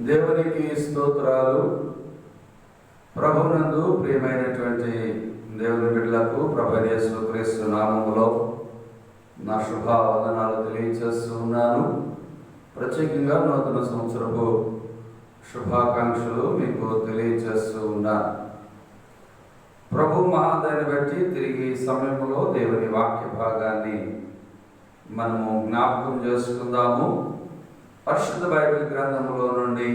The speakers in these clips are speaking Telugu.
దేవునికి స్తోత్రాలు. ప్రభునందు ప్రియమైనటువంటి దేవుని బిడ్డలకు ప్రభనేశ్వ క్రీస్తు నామములో నా శుభావందనాలు తెలియజేస్తూ ఉన్నాను. ప్రత్యేకంగా నూతన సంవత్సరపు శుభాకాంక్షలు మీకు తెలియజేస్తూ ఉన్నాను. ప్రభు మహాదాన్ని బట్టి తిరిగి సమయంలో దేవుని వాక్య భాగాన్ని మనము జ్ఞాపకం చేసుకుందాము. పరిశుద్ధ బైబిల్ గ్రంథములో నుండి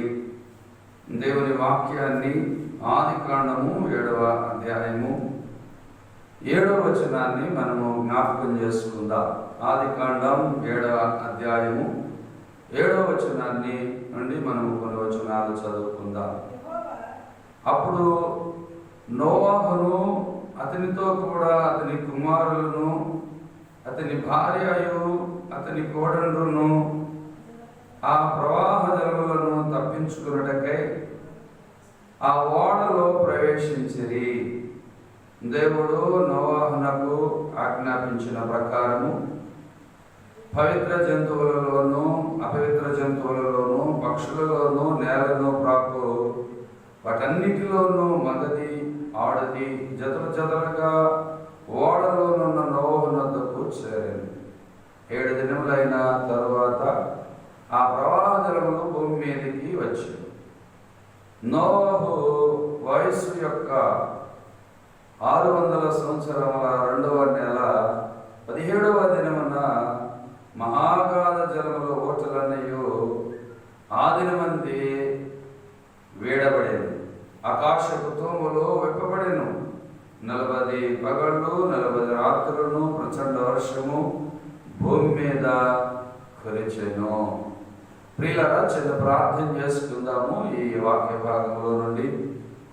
దేవుని వాక్యాన్ని ఆది కాండము ఏడవ అధ్యాయము ఏడవ వచనాన్ని మనము జ్ఞాపకం చేసుకుందాం. ఆది కాండం ఏడవ అధ్యాయము ఏడవ వచనాన్ని నుండి మనము కొన్ని వచనాలు చదువుకుందాం. అప్పుడు నోవాహును అతనితో కూడా అతని కుమారులను అతని భార్యయు అతని కోడళ్ళను ఆ ప్రవాహ జలములను తప్పించుకున్నటకై ఆ ఓడలో ప్రవేశించిరి. దేవుడు నవాహనకు ఆజ్ఞాపించిన ప్రకారము పవిత్ర జంతువులలోనూ అపవిత్ర జంతువులలోనూ పక్షులలోనూ నేలను ప్రాకు వాటన్నిటిలోనూ మదది ఆడది జతలు జతలుగా ఓడలోనున్న నోవనద్దకు చేరింది ఏడు దినములైన తరువాత ఆ ప్రవాహ జలములు భూమి మీదకి వచ్చింది నోవహు వయస్సు యొక్క ఆరు వందల సంవత్సరముల రెండవ నెల పదిహేడవ దినమున మహాగాధ జలముల ఓటలన్నయు ఆ దినమంది వేడబడేది ఆకాశపు తూములు వెప్పబడెను. నలభై పగళ్ళు నలభై రాత్రులను ప్రచండ వర్షము భూమి మీద కురిచెను. ప్రియులరా చిన్న ప్రార్థన చేసుకుందాము ఈ వాక్య భాగంలో నుండి.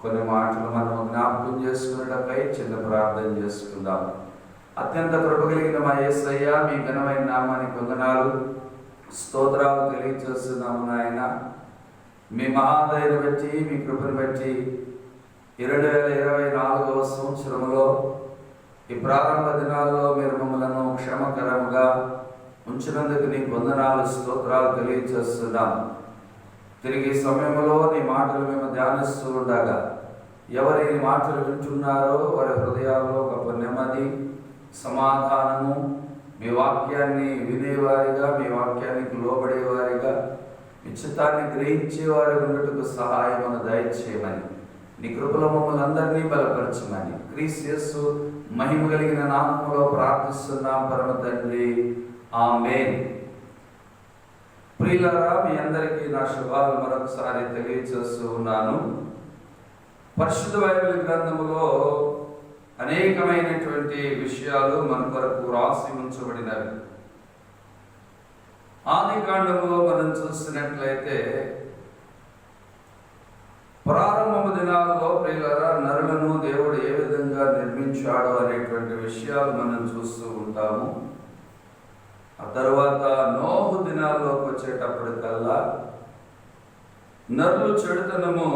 కొన్ని మాటలు మనం జ్ఞాపకం చేసుకున్నటపై చిన్న ప్రార్థన చేసుకుందాం అత్యంత కృప కలిగిన మా ఏసయ్య మీ ఘనమైన నామానికి వందనాలు స్తోత్రాలు తెలియజేస్తున్నాము నాయన. మీ మహాదయను బట్టి మీ కృపను బట్టి రెండు వేల ఇరవై నాలుగవ సంవత్సరంలో ఈ ప్రారంభ దినాల్లో మీరు మమ్మలను క్షమకరముగా ఉంచినందుకు నీకు వందనాలు స్తోత్రాలు తెలియజేస్తున్నాం తిరిగి సమయంలో నీ మాటలు మేము ధ్యానిస్తూ ఉండగా ఎవరి మాటలు వింటున్నారో వారి హృదయాల్లో గొప్ప నెమ్మది సమాధానము మీ వాక్యాన్ని వినేవారిగా మీ వాక్యానికి లోబడేవారిగా మీ చిత్తాన్ని గ్రహించేవారి ఉండటకు సహాయమును దయచేయమని నీ కృపల మమ్మల్ని అందరినీ బలపరచమని క్రీస్ మహిమ కలిగిన నామములో ప్రార్థిస్తున్నాం పరమ తండ్రి ఆమె ప్రియులరా మీ అందరికీ నా శుభాలు మరొకసారి తెలియజేస్తూ ఉన్నాను. పరిశుద్ధ బైబిల్ గ్రంథములో అనేకమైనటువంటి విషయాలు మన కొరకు రాసి ఉంచబడినవి. ఆది కాండములో మనం చూసినట్లయితే ప్రారంభము దినాలలో ప్రియులరా నరులను దేవుడు ఏ విధంగా నిర్మించాడు అనేటువంటి విషయాలు మనం చూస్తూ ఉంటాము. ఆ తర్వాత నోహు దినాల్లోకి వచ్చేటప్పటికల్లా నరులు చెడుతనము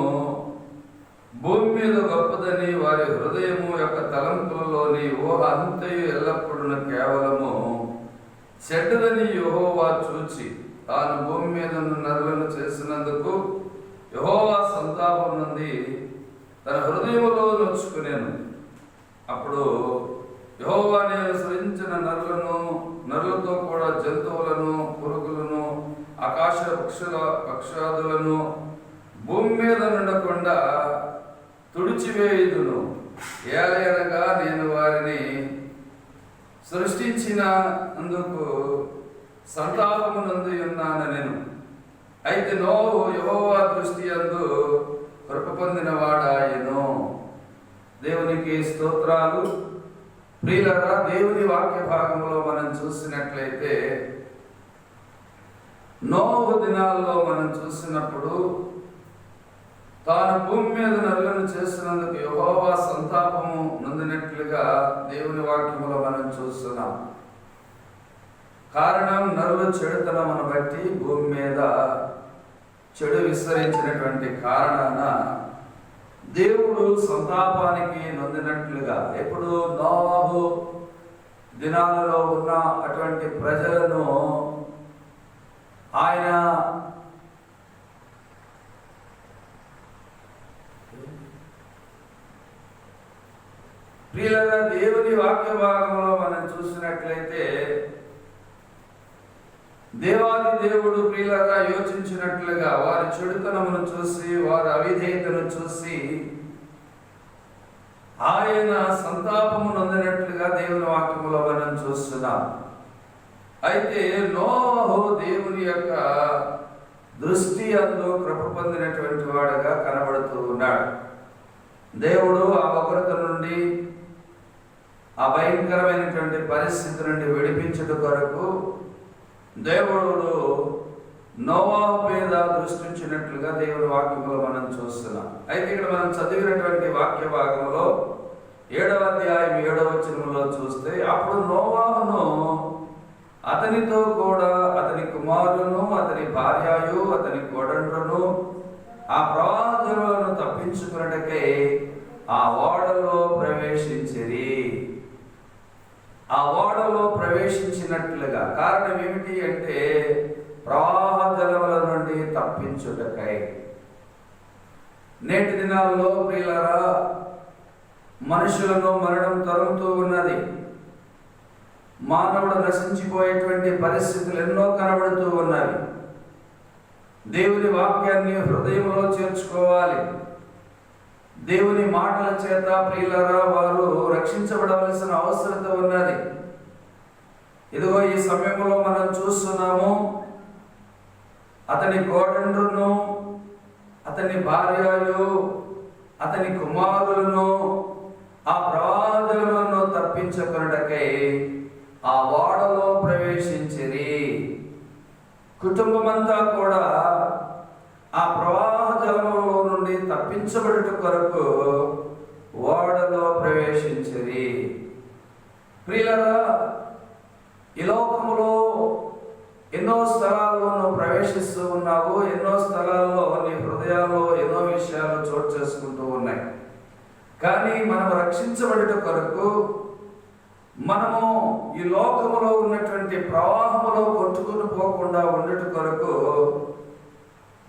భూమి మీద గొప్పదని వారి హృదయము యొక్క తలంపులలోని ఊహ అంతయు ఎల్లప్పుడూ కేవలము చెడ్డదని యహోవా చూచి తాను భూమి మీద ఉన్న నరులను చేసినందుకు యహోవా సంతాపం నుండి తన హృదయములో నొచ్చుకునేను. అప్పుడు యహోవా నేను సృజించిన నరులను నరులతో కూడా జంతువులను పురుగులను ఆకాశ పక్షుల పక్షాదులను భూమి మీద నుండకుండా తుడిచివేయుదును. ఏలయనగా నేను వారిని సృష్టించిన అందుకు సంతాపము నందు ఉన్నాను నేను. అయితే నోవు యహోవా దృష్టి అందు కృప పొందిన వాడాయను దేవునికి స్తోత్రాలు. ప్రియులరా దేవుని వాక్య భాగంలో మనం చూసినట్లయితే నోవు దినాల్లో మనం చూసినప్పుడు తాను భూమి మీద నల్లను చేస్తున్నందుకు యహోవా సంతాపము నొందినట్లుగా దేవుని వాక్యములో మనం చూస్తున్నాం. కారణం నరుల చెడుతనమును బట్టి భూమి మీద చెడు విస్తరించినటువంటి కారణాన దేవుడు సంతాపానికి నొందినట్లుగా ఎప్పుడు నోవాహు దినాలలో ఉన్న అటువంటి ప్రజలను ఆయన ప్రియుల దేవుని వాక్య భాగంలో మనం చూసినట్లయితే దేవాది దేవుడు ప్రియులరా యోచించినట్లుగా వారి చెడుతనమును చూసి వారి అవిధేయతను చూసి ఆయన సంతాపము నొందినట్లుగా దేవుని వాక్యములో మనం చూస్తున్నాం. అయితే నోహు దేవుని యొక్క దృష్టి అందు కృప పొందినటువంటి వాడుగా కనబడుతూ ఉన్నాడు. దేవుడు ఆ ఉగ్రత నుండి ఆ భయంకరమైనటువంటి పరిస్థితి నుండి విడిపించట కొరకు దేవుడు నోవా మీద దృష్టించినట్లుగా దేవుడి వాక్యంలో మనం చూస్తున్నాం. అయితే ఇక్కడ మనం చదివినటువంటి వాక్య భాగంలో ఏడవ అధ్యాయం ఏడవ వచనంలో చూస్తే అప్పుడు నోవాహును అతనితో కూడా అతని కుమారులను అతని భార్యయు అతని కొడండ్రును ఆ ప్రవాహములను తప్పించుకున్నటకై ఆ ఓడలో ప్రవేశించిరి. ఆ ఓడలో ప్రవేశించినట్లుగా. కారణం ఏమిటి అంటే ప్రవాహ జలముల నుండి తప్పించుటకై. నేటి దినాల్లో ప్రియులరా మనుషులను మరణం తరుగుతూ ఉన్నది. మానవుడు నశించిపోయేటువంటి పరిస్థితులు ఎన్నో కనబడుతూ ఉన్నవి. దేవుని వాక్యాన్ని హృదయంలో చేర్చుకోవాలి. దేవుని మాటల చేత ప్రియులరా వారు రక్షించబడవలసిన అవసరత ఉన్నది. ఇదిగో ఈ సమయంలో మనం చూస్తున్నాము అతని కోడండ్రును అతని భార్యలు అతని కుమారులను ఆ ప్రవాదులను తప్పించుకొనుటకై ఆ ఓడలో ప్రవేశించిరి. కుటుంబమంతా కూడా ఆ ప్రవాహ జలములో నుండి తప్పించబడుట కొరకు ఓడలో ప్రవేశించిరి. ప్రియులరా ఈ లోకములో ఎన్నో స్థలాల్లో నువ్వు ప్రవేశిస్తూ ఉన్నావు ఎన్నో స్థలాల్లో నీ హృదయాల్లో ఎన్నో విషయాలు చోటు చేసుకుంటూ ఉన్నాయి. కానీ మనం రక్షించబడిన కొరకు మనము ఈ లోకములో ఉన్నటువంటి ప్రవాహములో కొట్టుకుని పోకుండా ఉండట కొరకు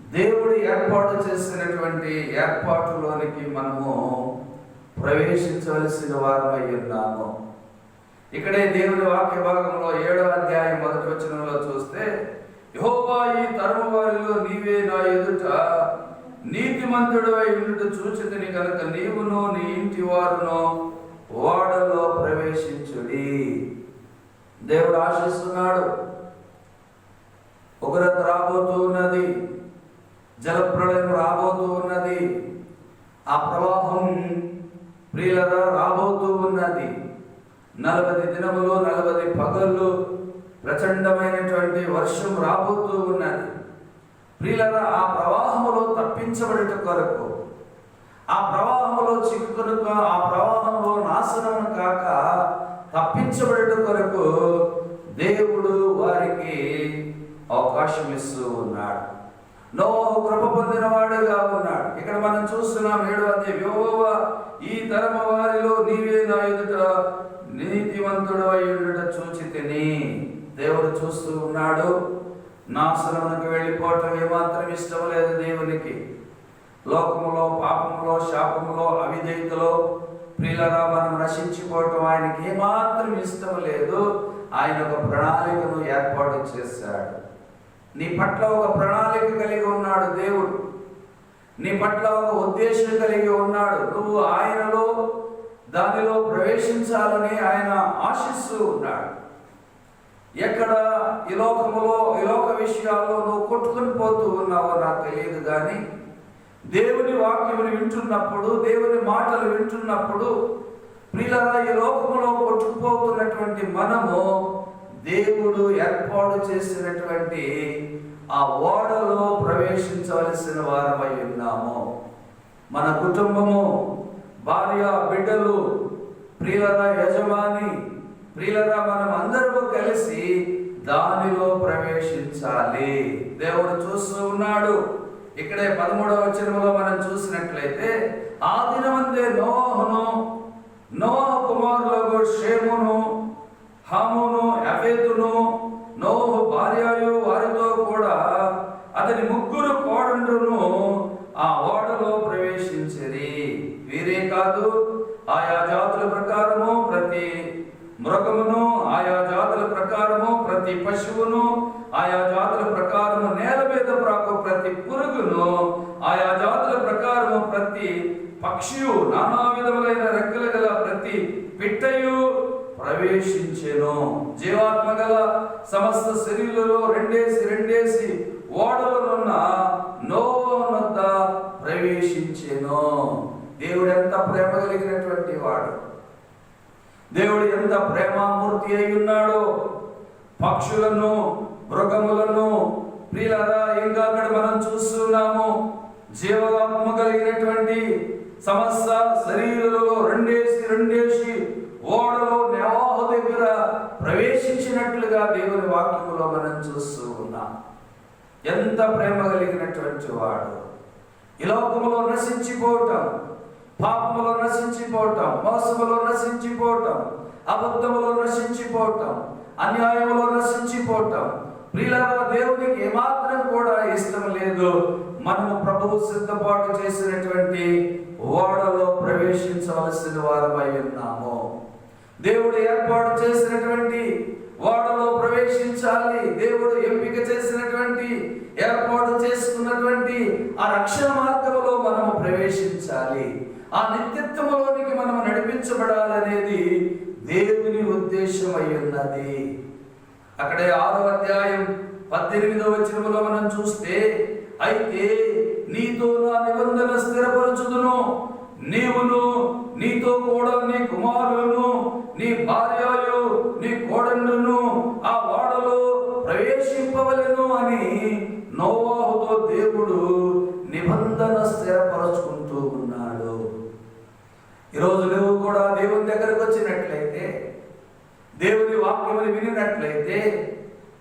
దేవుడు ఏర్పాటు చేసినటువంటి ఏర్పాటులోనికి మనము ప్రవేశించవలసిన వారమై ఉన్నాము. ఇక్కడే దేవుని వాక్య భాగంలో ఏడో అధ్యాయం మొదటి వచనంలో చూస్తే యహోవా ఈ తరము వారిలో నీవే నా ఎదుట. నీతిమంతుడు అయి ఉండుట చూచితిని కనుక నీవును నీ ఇంటి వారును ఓడలో ప్రవేశించుడి. దేవుడు ఆశిస్తున్నాడు. ఉగ్రత రాబోతూ ఉన్నది జలప్రళయం రాబోతూ ఉన్నది ఆ ప్రవాహం ప్రియులరా రాబోతూ ఉన్నది. నలభై దినములు నలభై పగళ్ళు ప్రచండమైనటువంటి వర్షం రాబోతూ ఉన్నది. ప్రియులరా ఆ ప్రవాహములో తప్పించబడట కొరకు ఆ ప్రవాహంలో చిక్కుకొనుక ఆ ప్రవాహంలో నాశనం కాక తప్పించబడట కొరకు దేవుడు వారికి అవకాశం ఇస్తూ ఉన్నాడు. నో కృప పొందినవాడుగా ఉన్నాడు. ఇక్కడ మనం చూస్తున్నాం ఏడో అదే వ్యోవ ఈ తరమ వారిలో నీవే నా ఎదుట నీతివంతుడు అయ్యుండుట చూచితిని. దేవుడు చూస్తూ ఉన్నాడు. నాశనమునకు వెళ్ళిపోవటం ఏమాత్రం ఇష్టం లేదు దేవునికి. లోకములో పాపములో శాపములో అవిధేయతలో ప్రియులరా మనం నశించిపోవటం ఆయనకి ఏమాత్రం ఇష్టం లేదు. ఆయన ఒక ప్రణాళికను ఏర్పాటు చేశాడు. నీ పట్ల ఒక ప్రణాళిక కలిగి ఉన్నాడు దేవుడు. నీ పట్ల ఒక ఉద్దేశం కలిగి ఉన్నాడు. నువ్వు ఆయనలో దానిలో ప్రవేశించాలని ఆయన ఆశిస్తూ ఉన్నాడు. ఎక్కడ ఈ లోకములో ఈ లోక విషయాల్లో నువ్వు కొట్టుకుని పోతూ ఉన్నావో నాకు తెలియదు కానీ దేవుని వాక్యములు వింటున్నప్పుడు దేవుని మాటలు వింటున్నప్పుడు ప్రియులరా ఈ లోకములో కొట్టుకుపోతున్నటువంటి మనము దేవుడు ఏర్పాటు చేసినటువంటి ఆ ఓడలో ప్రవేశించవలసిన వారమై ఉన్నాము. మన కుటుంబము భార్య బిడ్డలు ప్రియులరా యజమాని ప్రియులరా మనం అందరము కలిసి దానిలో ప్రవేశించాలి. దేవుడు చూస్తూ ఉన్నాడు. ఇక్కడే పదమూడవ వచనంలో మనం చూసినట్లయితే ఆ దినమందే నోహను నోహ కుమారులకు షేమును హమును అవేతును నోహు భార్యయు వారితో కూడా అతని ముగ్గురు కోడండ్రును ఆ ఓడలో ప్రవేశించిరి వీరే కాదు ఆయా జాతుల ప్రకారం ప్రతి పక్షియు నానా విధములైన రెక్కలు గల ప్రతి పిట్టయు ప్రవేశించెను జీవాత్మ గల సమస్త శరీరులలో రెండేసి రెండేసి ఓడలనున్న నోవనొద్ద ప్రవేశించెను దేవుడు ఎంత ప్రేమ కలిగినటువంటి వాడు దేవుడు ఎంత ప్రేమామూర్తి అయి ఉన్నాడో పక్షులను మృగములను ప్రియులరా ఇంకా అక్కడ మనం చూస్తున్నాము. జీవాత్మ కలిగినటువంటి సమస్త శరీరంలో రెండేసి రెండేసి ఓడలో నెవాహు దగ్గర ప్రవేశించినట్లుగా దేవుని వాక్యములో మనం చూస్తూ ఉన్నాం. ఎంత ప్రేమ కలిగినటువంటి వాడు. ఈ లోకములో నశించిపోవటం పాపములో నశించిపోవటం మోసములో నశించిపోవటం అబద్ధములో నశించిపోవటం అన్యాయములో నశించిపోవటం ప్రియులారా దేవునికి ఏమాత్రం కూడా ఇష్టం లేదు. మనము ప్రభువు సిద్ధపాటు చేసినటువంటి ఓడలో ప్రవేశించవలసిన వారమై ఉన్నాము. దేవుడు ఏర్పాటు చేసినటువంటి ఓడలో ప్రవేశించాలి. దేవుడు ఎంపిక చేసినటువంటి ఏర్పాటు చేసుకున్నటువంటి ఆ రక్షణ మార్గంలో మనము ప్రవేశించాలి. ఆ నిత్యత్వంలోనికి మనము నడిపించబడాలనేది దేవుని ఉద్దేశం అయి ఉన్నది అక్కడే ఆరో అధ్యాయం పద్దెనిమిదో వచనములో మనం చూస్తే అయితే నీతో నా నిబంధన స్థిరపరచుదును. నీవును నీతో కూడా నీ కుమారులను నీ భార్యలు నీ కోడండును ఆ వాడలో ప్రవేశింపవలను అని నోవాహుతో దేవుడు నిబంధన స్థిరపరచుకుంటూ ఉన్నాడు. ఈరోజు నువ్వు కూడా దేవుని దగ్గరకు వచ్చినట్టు వాక్యముని వినినట్లయితే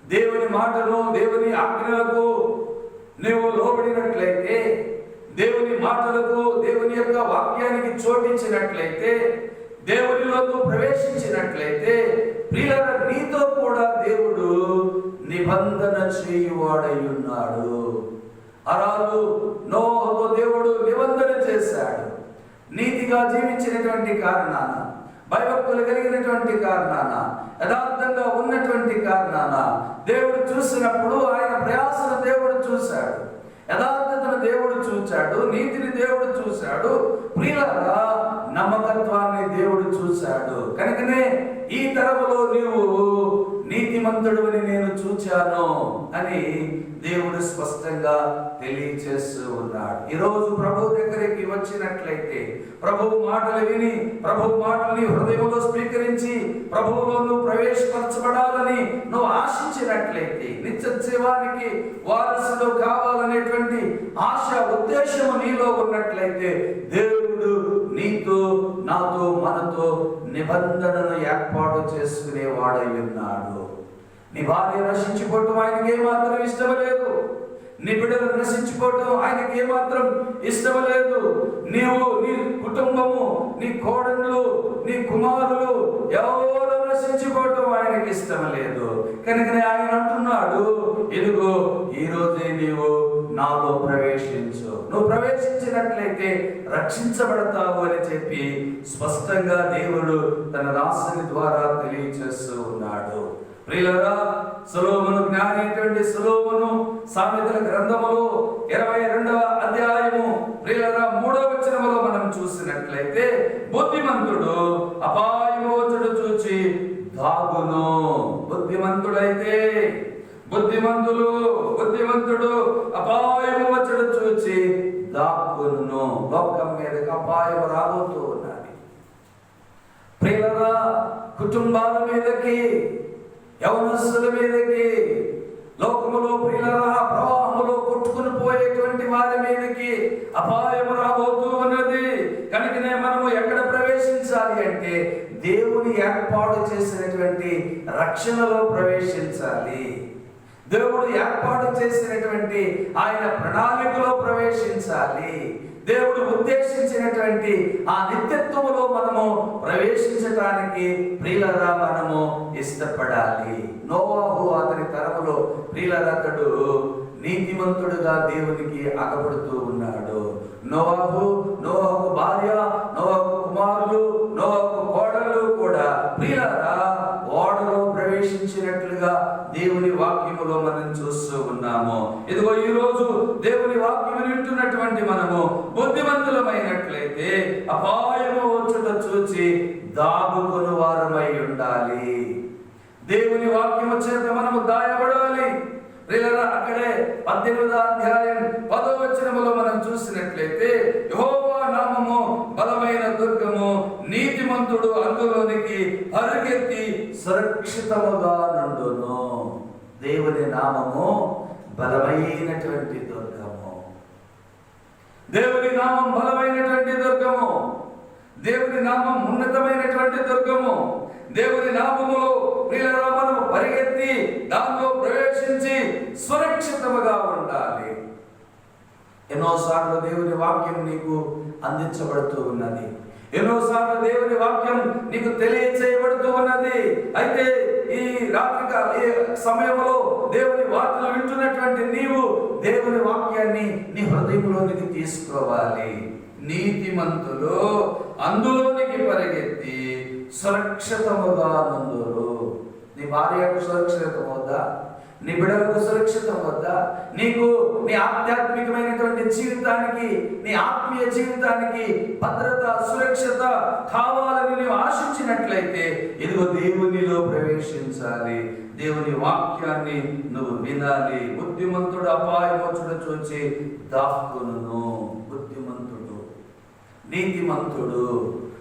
దేవుని మాటను దేవుని ఆజ్ఞలకు నీవు లోబడినట్లయితే దేవుని మాటలకు దేవుని యొక్క వాక్యానికి చోటించినట్లయితే దేవునిలోకి ప్రవేశించినట్లయితే ప్రియుల నీతో కూడా దేవుడు నిబంధన చేయువాడై ఉన్నాడు అరాలు నోహతో దేవుడు నిబంధన చేశాడు. నీతిగా జీవించినటువంటి కారణాన భయభక్తులు కలిగినటువంటి కారణాన యథార్థంగా ఉన్నటువంటి కారణాన దేవుడు చూసినప్పుడు ఆయన ప్రయాసను దేవుడు చూశాడు. యథార్థతను దేవుడు చూశాడు నీతిని దేవుడు చూశాడు ప్రియులరా నమ్మకత్వాన్ని దేవుడు చూశాడు. కనుకనే ఈ తరములో నీవు నీతిమంతుడు అని నేను చూచాను అని దేవుడు స్పష్టంగా తెలియచేస్తూ ఉన్నాడు. ఈరోజు ప్రభు దగ్గరికి వచ్చినట్లయితే ప్రభు మాటలు విని ప్రభు మాటల్ని హృదయంలో స్వీకరించి ప్రభువులో నువ్వు ప్రవేశపరచబడాలని నువ్వు ఆశించినట్లయితే నిత్య జీవానికి కావాలనేటువంటి ఆశ ఉద్దేశము నీలో ఉన్నట్లయితే దేవుడు నీతో నాతో మనతో నిబంధనను ఏర్పాటు చేసుకునే వాడై ఉన్నాడు. నీ భార్య నశించిపోవటం ఆయనకి ఏమాత్రం ఇష్టం లేదు. నీ బిడ్డలు నశించుకోవటం ఆయనకి ఏమాత్రం ఇష్టం లేదు నీవు నీ కుటుంబము నీ కోడళ్ళు నీ కుమారులు ఎవరు నశించుకోవటం ఆయనకి ఇష్టం లేదు కనుకనే ఆయన అంటున్నాడు ఇదిగో ఈ రోజే నీవు నాలో ప్రవేశించు. నువ్వు ప్రవేశించినట్లయితే రక్షించబడతావు అని చెప్పి స్పష్టంగా దేవుడు తన రాసుని ద్వారా తెలియచేస్తూ ఉన్నాడు. ప్రియులరా సులోమును జ్ఞాని అయినటువంటి సులోమును సామెతల గ్రంథములో ఇరవై రెండవ అధ్యాయము ప్రియులరా మూడవ వచనములో మనం చూసినట్లయితే బుద్ధిమంతుడు అపాయమోచుడు చూచి దాగును. బుద్ధిమంతుడైతే బుద్ధిమంతులు బుద్ధిమంతుడు అపాయము చూచి దాక్కును లోకం మీదకి అపాయం రాబోతూ ఉన్నది. ప్రియులరా కుటుంబాల మీదకి యవనస్తుల మీదకి లోకములో ప్రియులరా ప్రవాహములో కొట్టుకుని పోయేటువంటి వారి మీదకి అపాయం రాబోతూ ఉన్నది. కనుకనే మనము ఎక్కడ ప్రవేశించాలి అంటే దేవుని ఏర్పాటు చేసినటువంటి రక్షణలో ప్రవేశించాలి. దేవుడు ఏర్పాటు చేసినటువంటి ఆయన ప్రణాళికలో ప్రవేశించాలి. దేవుడు ఉద్దేశించినటువంటి ఆ నిత్యత్వములో మనము ప్రవేశించటానికి ప్రియులరా మనము ఇష్టపడాలి. నోవాహు అతని తరములో ప్రియులరతడు నీతిమంతుడుగా దేవునికి అగపడుతూ ఉన్నాడు. నోవాహు నోవాహు భార్య నోవాహు కుమారులు నోవాహు కోడలు కూడా ప్రియులరా ఓడలో ప్రవేశించినట్లుగా దేవుని వాక్యములో మనం చూస్తూ ఉన్నాము. ఇదిగో ఈ రోజు దేవుని వాక్యము వింటున్నటువంటి మనము బుద్ధిమంతులమైనట్లయితే అపాయము వచ్చుట చూచి దాగుకుని వారమై ఉండాలి. దేవుని వాక్యము చేత మనము దాయబడాలి. ప్రియులారా, అక్కడే పద్దెనిమిదో అధ్యాయం పదో వచనములో మనం చూసినట్లయితే యహోవా నామము బలమైన దుర్గము నీతిమంతుడు అందులోనికి పరుగెత్తి సురక్షితముగా నుండును. దేవుని నామము బలమైనటువంటి దుర్గము. దేవుని నామం బలమైనటువంటి దుర్గము. దేవుని నామం ఉన్నతమైనటువంటి దుర్గము. దేవుని నామములో ప్రియులరా మనము పరిగెత్తి దానిలో ప్రవేశించి సురక్షితముగా ఉండాలి. ఎన్నోసార్లు దేవుని వాక్యం నీకు అందించబడుతూ ఉన్నది. ఎన్నోసార్లు దేవుని వాక్యం నీకు తెలియచేయబడుతూ ఉన్నది. అయితే ఈ రాత్రిక ఈ సమయంలో దేవుని వార్తలు వింటున్నటువంటి నీవు దేవుని వాక్యాన్ని నీ హృదయంలోనికి తీసుకోవాలి. నీతిమంతులు అందులోనికి పరిగెత్తి సురక్షితముగా నందురు. నీ భార్యకు సురక్షితం వద్దా? నీ బిడలకు సురక్షితం వద్దా? నీకు నీ ఆధ్యాత్మికమైనటువంటి జీవితానికి నీ ఆత్మీయ జీవితానికి భద్రత సురక్షత కావాలని నీవు ఆశించినట్లయితే ఇదిగో దేవునిలో ప్రవేశించాలి. దేవుని వాక్యాన్ని నువ్వు వినాలి. బుద్ధిమంతుడు అపాయమోచుడు చూచి దాక్కును నీతిమంతుడు.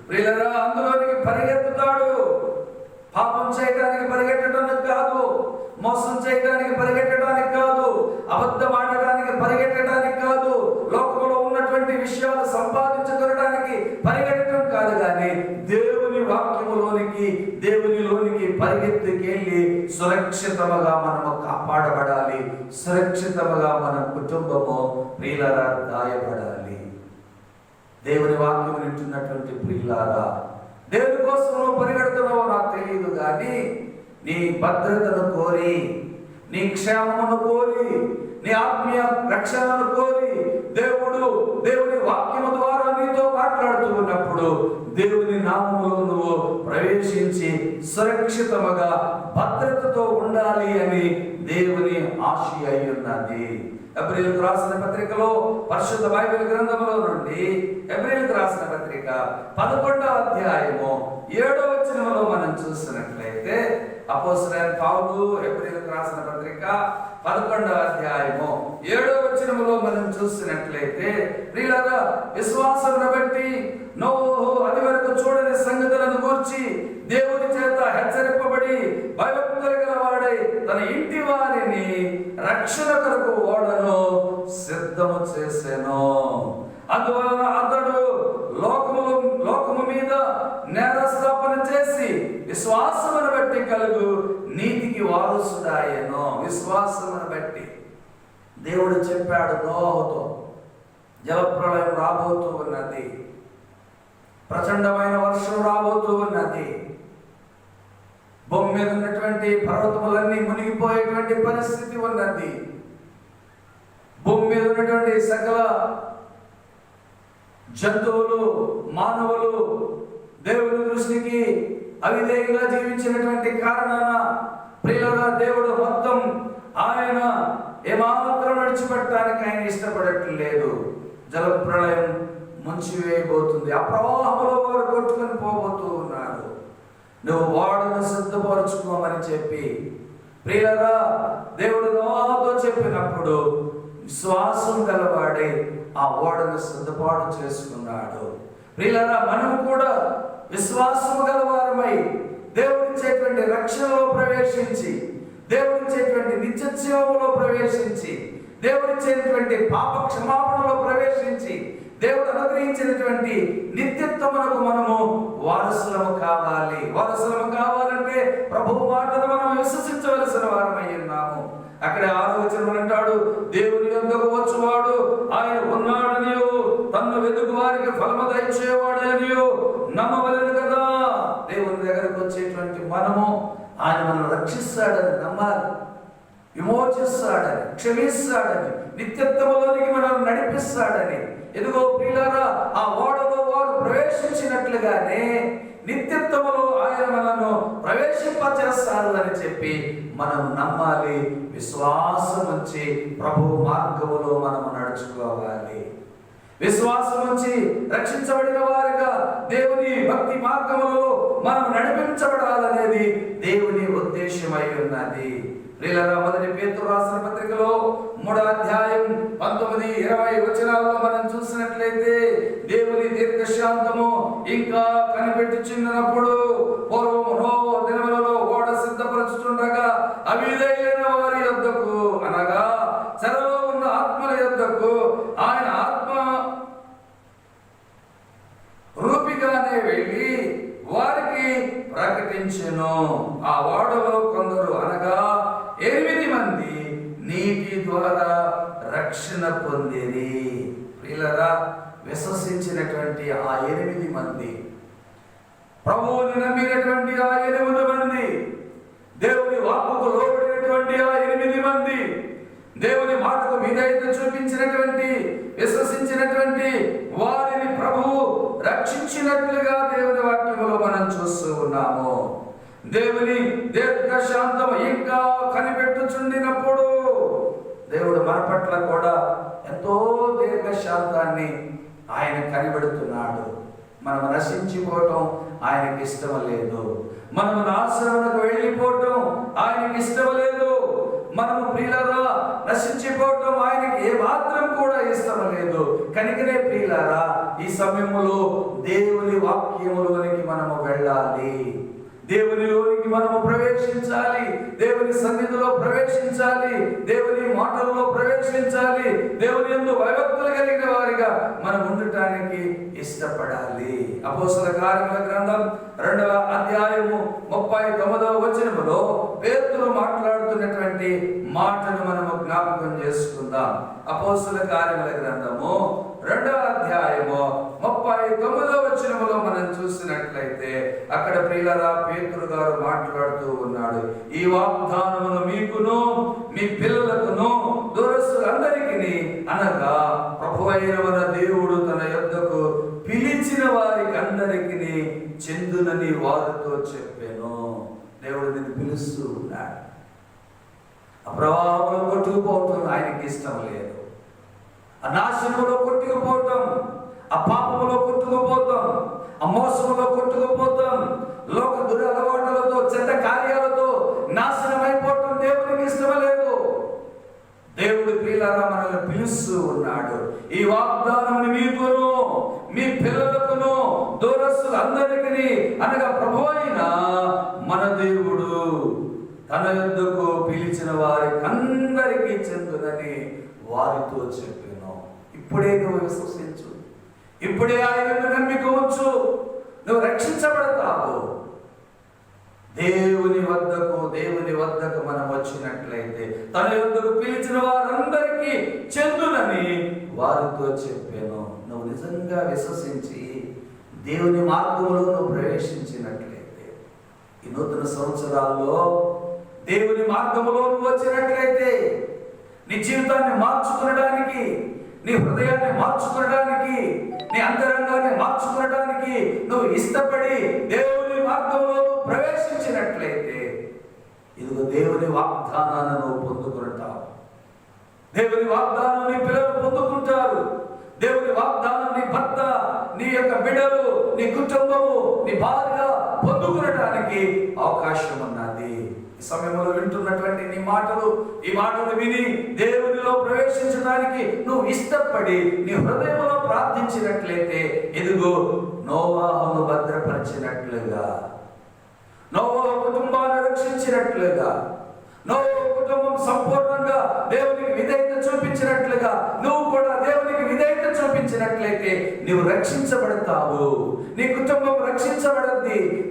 వీళ్ళరా అందులోనికి పరిగెత్తుతాడు. పాపం చేయడానికి పరిగెట్టడానికి కాదు. మోసం చేయడానికి పరిగెట్టడానికి కాదు అబద్ధం ఆడటానికి పరిగెట్టడానికి కాదు లోకంలో ఉన్నటువంటి విషయాలు సంపాదించుకోవడానికి పరిగెట్టడం కాదు కానీ దేవుని వాక్యములోనికి దేవునిలోనికి పరిగెత్తుకెళ్ళి సురక్షితముగా మనము కాపాడబడాలి సురక్షితముగా మన కుటుంబము ప్రియులరా దాయబడాలి దేవుని వాక్యం వింటున్నటువంటి ప్రియులారా దేవుని కోసం నువ్వు పరిగెడుతున్నావో నాకు తెలియదు కానీ నీ భద్రతను కోరి నీ క్షేమమును కోరి నీ ఆత్మీయ రక్షణను కోరి దేవుడు దేవుని వాక్యము ద్వారా నీతో మాట్లాడుతూ ఉన్నప్పుడు దేవుని నామములో నువ్వు ప్రవేశించి సురక్షితముగా భద్రతతో ఉండాలి అని దేవుని ఆశ అయి ఉన్నది. ఎబ్రిల్కు రాసిన పత్రికలో పరిశుద్ధ బైబిల్ గ్రంథములో నుండి ఎబ్రిల్కు రాసిన పత్రిక పదకొండవ అధ్యాయము ఏడో వచనంలో మనం చూసినట్లయితే అపోసరైన పావులు ఎప్పుడైతే రాసిన పత్రిక పదకొండవ అధ్యాయము. ఏడో వచనములో మనం చూసినట్లయితే ప్రియులారా విశ్వాసమును బట్టి నోహు అది వరకు చూడని సంగతులను గూర్చి దేవుని చేత హెచ్చరింపబడి భయభక్తులు గలవాడై తన ఇంటి వారిని రక్షణ కొరకు ఓడను సిద్ధము చేసెను. అందువలన అతడు లోకము లోకము మీద నేరస్థాపన చేసి విశ్వాసమును బట్టి కలుగు నీతికి వారసుడాయను. విశ్వాసమును బట్టి. దేవుడు చెప్పాడు నోహతో జలప్రళయం రాబోతూ ఉన్నది. ప్రచండమైన వర్షం రాబోతూ ఉన్నది. భూమి మీద ఉన్నటువంటి పర్వతములన్నీ మునిగిపోయేటువంటి పరిస్థితి ఉన్నది. భూమి మీద ఉన్నటువంటి సకల జంతువులు మానవులు దేవుని దృష్టికి అవిధేయంగా జీవించినటువంటి కారణాన ప్రియులుగా దేవుడు మొత్తం ఆయన ఏమాత్రం నడిచిపెట్టడానికి ఆయన ఇష్టపడట్లేదు. జల ప్రళయం ముంచివేయబోతుంది. ఆ ప్రవాహంలో వారు కొట్టుకొని పోబోతూ ఉన్నారు. నువ్వు వాడును సిద్ధపరచుకోమని చెప్పి ప్రియులగా దేవుడు నోవాతో చెప్పినప్పుడు విశ్వాసం గలవాడే ఆ ఓడను సిద్ధపాటు చేసుకున్నాడు. ప్రియులరా మనము కూడా విశ్వాసము గలవారమై దేవుడిచ్చేటువంటి రక్షణలో ప్రవేశించి దేవుడిచ్చేటువంటి నిత్య జీవములో ప్రవేశించి దేవుడిచ్చేటువంటి పాప క్షమాపణలో ప్రవేశించి దేవుడు అనుగ్రహించినటువంటి నిత్యత్వమునకు మనము వారసులము కావాలి. వారసులము కావాలంటే ప్రభు మాటను మనం విశ్వసించవలసిన వారమై ఉన్నాము. అక్కడ ఆలోచన అంటాడు దేవుని ఎందుకు వచ్చువాడు? ఆయన ఉన్నాడనియో. తన్ను వెతుకు వారికి ఫలము దయచేవాడనియో నమ్మవలేదు కదా. దేవుని దగ్గరకు వచ్చేటువంటి మనము ఆయన మనం రక్షిస్తాడని నమ్మాలి. విమోచిస్తాడని క్షమిస్తాడని నిత్యత్వములోనికి మనం నడిపిస్తాడని. ఎదుగో పిల్లరా ఆ ఓడలో వారు ప్రవేశించినట్లుగానే నిత్యత్వములో ఆయన మనను ప్రవేశింపచేస్తారు అని చెప్పి మనం నమ్మాలి విశ్వాసం ఉంచి ప్రభు మార్గములో మనము నడుచుకోవాలి. విశ్వాసం ఉంచి రక్షించబడిన వారిగా దేవుని భక్తి మార్గములో మనం నడిపించబడాలనేది దేవుని ఉద్దేశమై ఉన్నది. ప్రియులారా మొదటి పేతురు రాసిన పత్రికలో మూడో అధ్యాయం పంతొమ్మిది ఇరవై వచనాల్లో మనం చూసినట్లయితే దేవుని దీర్ఘశాంతము ఇంకా కనిపెట్టుచున్నప్పుడు పూర్వము నో దినములలో ఓడ సిద్ధపరచుతుండగా అవిధైన వారి యొద్దకు అనగా చెరలో ఉన్న ఆత్మల యొద్దకు ఆయన ఆత్మ రూపిగానే వెళ్ళి వారికి ప్రకటించెను ఆ ఓడలో కొందరు అనగా ఎనిమిది మంది నీటి ద్వారా రక్షణ పొందిరి ప్రియులరా విశ్వసించినటువంటి ఆ ఎనిమిది మంది. ప్రభువుని నమ్మినటువంటి ఆ ఎనిమిది మంది. దేవుని వాక్కుకు లోబడినటువంటి ఆ ఎనిమిది మంది. దేవుని మాటకు విధేయత చూపించినటువంటి విశ్వసించినటువంటి వారిని ప్రభువు రక్షించినట్లుగా దేవుని వాక్యములో మనం చూస్తూ ఉన్నాము. దేవుని దీర్ఘశాంతం ఇంకా కనిపెట్టుచుండినప్పుడు దేవుడు మన పట్ల కూడా ఎంతో దీర్ఘశాంతాన్ని ఆయన కనిపెడుతున్నాడు. మనం నశించిపోవటం ఆయనకి ఇష్టం లేదు. మనము నాశనకు వెళ్ళిపోవటం ఆయనకి ఇష్టం లేదు. మనము ప్రియులరా నశించిపోవటం ఆయనకి ఏ మాత్రం కూడా ఇష్టం లేదు. కనుకనే ప్రియులరా ఈ సమయంలో దేవుని వాక్యములోనికి మనము వెళ్ళాలి. దేవునిలోనికి మనము ప్రవేశించాలి. దేవుని సన్నిధిలో ప్రవేశించాలి. దేవుని మాటల్లో ప్రవేశించాలి. దేవుని ఎందు భయభక్తులు కలిగిన వారిగా మనం ఉండటానికి ఇష్టపడాలి. అపోసల కార్యముల గ్రంథం రెండవ అధ్యాయము ముప్పై తొమ్మిదవ వచనములో పేతులు మాట్లాడుతున్నటువంటి మాటను మనము జ్ఞాపకం చేసుకుందాం. అపోసల కార్యముల గ్రంథము రెండవ అధ్యాయము ముప్పై తొమ్మిదవ చూసినట్లయితే అక్కడ ప్రియులరా పేతురు గారు మాట్లాడుతూ ఉన్నాడు ఈ వాగ్దానమును మీకును మీ పిల్లలకును దూరస్తులందరికీ అనగా ప్రభు అయిన మన దేవుడు తన యొద్దకు పిలిచిన వారికి అందరికీ చెందునని వారితో చెప్పాను. దేవుడు నేను పిలుస్తూ ఉన్నాడు. ఆ ప్రభావంలో కొట్టుకుపోవటం ఆయనకి ఇష్టం లేదు. ఆ కొట్టుకుపోవటం ఆ పాపములో కొట్టుకుపోతాం ఆ మోసములో కొట్టుకుపోతాం లోక దురలవాట్లతో చెడ్డ కార్యాలతో నాశనం దేవునికి ఇష్టం లేదు దేవుడు ప్రియులారా మనల్ని పిలుస్తూ ఉన్నాడు. ఈ వాగ్దానం మీకును మీ పిల్లలకును దూరస్తులందరికీ అనగా ప్రభు అయిన మన దేవుడు తన యొద్దకు పిలిచిన వారికి అందరికీ చెందునని వారితో చెప్పాను. ఇప్పుడే నువ్వు విశ్వసించు. ఇప్పుడే ఆయనను నమ్మిక ఉంచు. నువ్వు రక్షించబడతావు. దేవుని వద్దకు దేవుని వద్దకు మనం వచ్చినట్లయితే తన యొద్దకు పిలిచిన వారందరికీ చెందునని వారితో చెప్పాను. నువ్వు నిజంగా విశ్వసించి దేవుని మార్గంలో నువ్వు ప్రవేశించినట్లయితే ఈ నూతన సంవత్సరాల్లో దేవుని మార్గంలో నువ్వు వచ్చినట్లయితే నీ జీవితాన్ని మార్చుకునడానికి నీ హృదయాన్ని మార్చుకోవడానికి నీ అంతరంగాన్ని మార్చుకోవడానికి నువ్వు ఇష్టపడి దేవుని మార్గంలో ప్రవేశించినట్లయితే ఇదిగో దేవుని వాగ్దానాన్ని నువ్వు పొందుకుంటావు. దేవుని వాగ్దానం నీ పిల్లలు పొందుకుంటారు. దేవుని వాగ్దానం నీ భర్త నీ యొక్క బిడ్డలు నీ కుటుంబము నీ భార్య పొందుకునడానికి అవకాశం ఉన్నది. సమయంలో వింటున్నటువంటి నీ మాటలు ఈ మాటలు విని దేవునిలో ప్రవేశించడానికి నువ్వు ఇష్టపడి నీ హృదయంలో ప్రార్థించినట్లయితే ఎదుగు నోవాహను భద్రపరిచినట్లుగా. నోవా కుటుంబాన్ని రక్షించినట్లుగా. నోవా కుటుంబం సంపూర్ణంగా దేవునికి విధేయత చూపించినట్లుగా. నువ్వు కూడా దేవునికి విధేయత చూపించినట్లయితే నీవు రక్షించబడతావు. నీ కుటుంబం రక్షించబడద్ది.